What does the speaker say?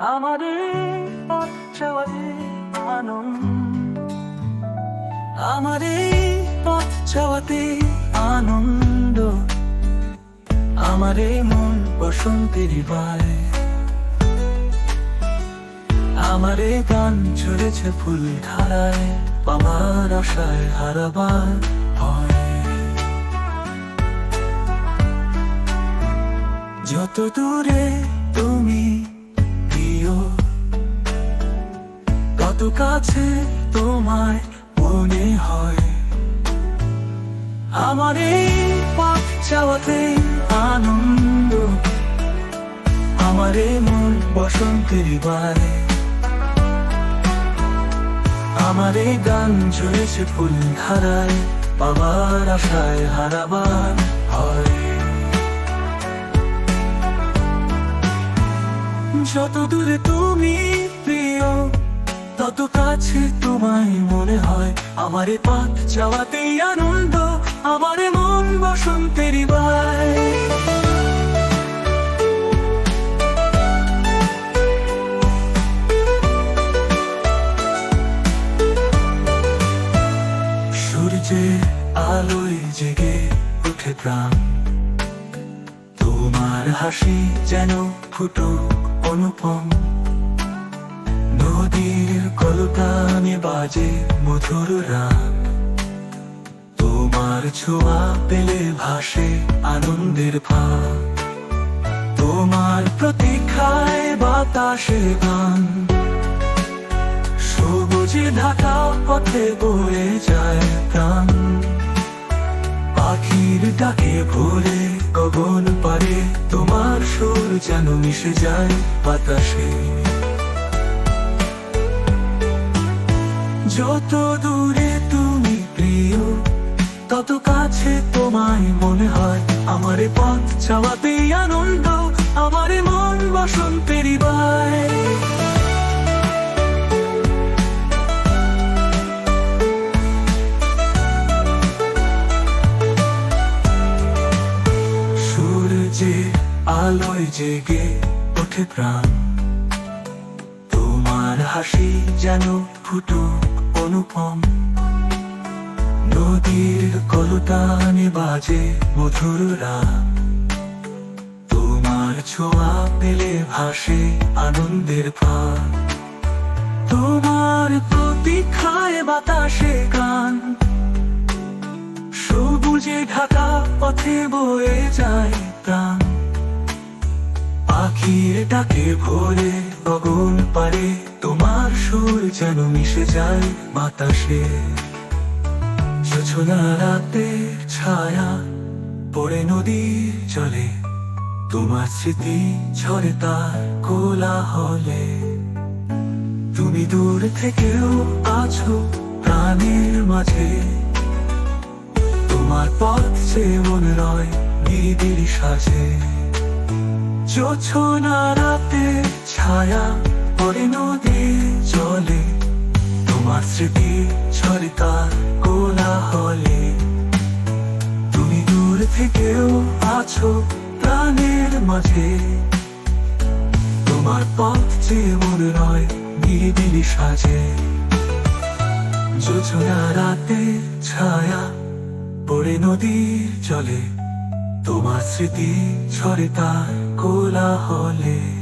আমাদের পথ আনন্দ আমাদের পথ আনন্দ। আমারে মন বসন্তের বায়। আমারে গান ঝরেছে ফুল ধারায় পামার আশায় হারাবার যত দূরে তুমি কত কাছে তোমায় মনে হয়। আমার এই পথ চাওয়াতে আনন্দ, আমার এই মন বসন্তের বারে। আমার এই গান ঝরেছে ফুল ধারায় বাবার আশায় হারাবার হয় যত দূরে তুমি প্রিয় তত কাছে তোমায় মনে হয়। আমারে পথ যাওয়াতেই আনন্দ, আমারে মন বসন্তের আলোয় জেগে উঠে প্রাণ। তোমার হাসি যেন ফুটো অনুপম। নদীর কলকানে বাজে মধুর রাগ তোমার ছোঁয়া পেলে ভাসে আনন্দের ভাব তোমার প্রতীক্ষায় বাতাসে গান। সবুজে ঢাকা পথে বয়ে যায় প্রাণ। পাখির ডাকে ভোরে গগন পারে তোমার সুর যেন মিশে যায় বাতাসে। যত দূরে তুমি প্রিয় তত কাছে তোমায় মনে হয়। আমারে পথ চাওয়াতেই আনন্দ, আমারে মন বসন্তেরই সূর্যে আলোয় জেগে ওঠে প্রাণ, তোমার হাসি যেন ফুটো অনুপম। নদীর কলতানে বাজে মধুর রাগ তোমার ছোঁয়া পেলে ভাসে আনন্দের ভাব তোমার প্রতীক্ষায় বাতাসে গান। সবুজে ঢাকা পথে বয়ে যায় প্রাণ। পাখির ডাকে ভোরে গগন পারে সুর যেন মিশে যায় বাতাসে। যোছনা রাতে ছায়া পড়ে নদীর জলে। তোমার স্মৃতি ঝরে তার কোলাহলে। তুমি দূর থেকেও আছো প্রাণের মাঝে। তোমার পথ যে মনে রয় নিবিড় সাজে। জোছনা রাতে ছায়া নদী জলে তোমার স্মৃতি ঝরে তার কোলাহলে। তুমি দূর থেকেও আছো প্রাণের মাঝে। তোমার পথ যে মনে রয় নিবিড় সাজে। যোজনা রাতে ছায়া পড়ে নদীর জলে, তোমার স্মৃতি ঝরে তার কোলাহলে।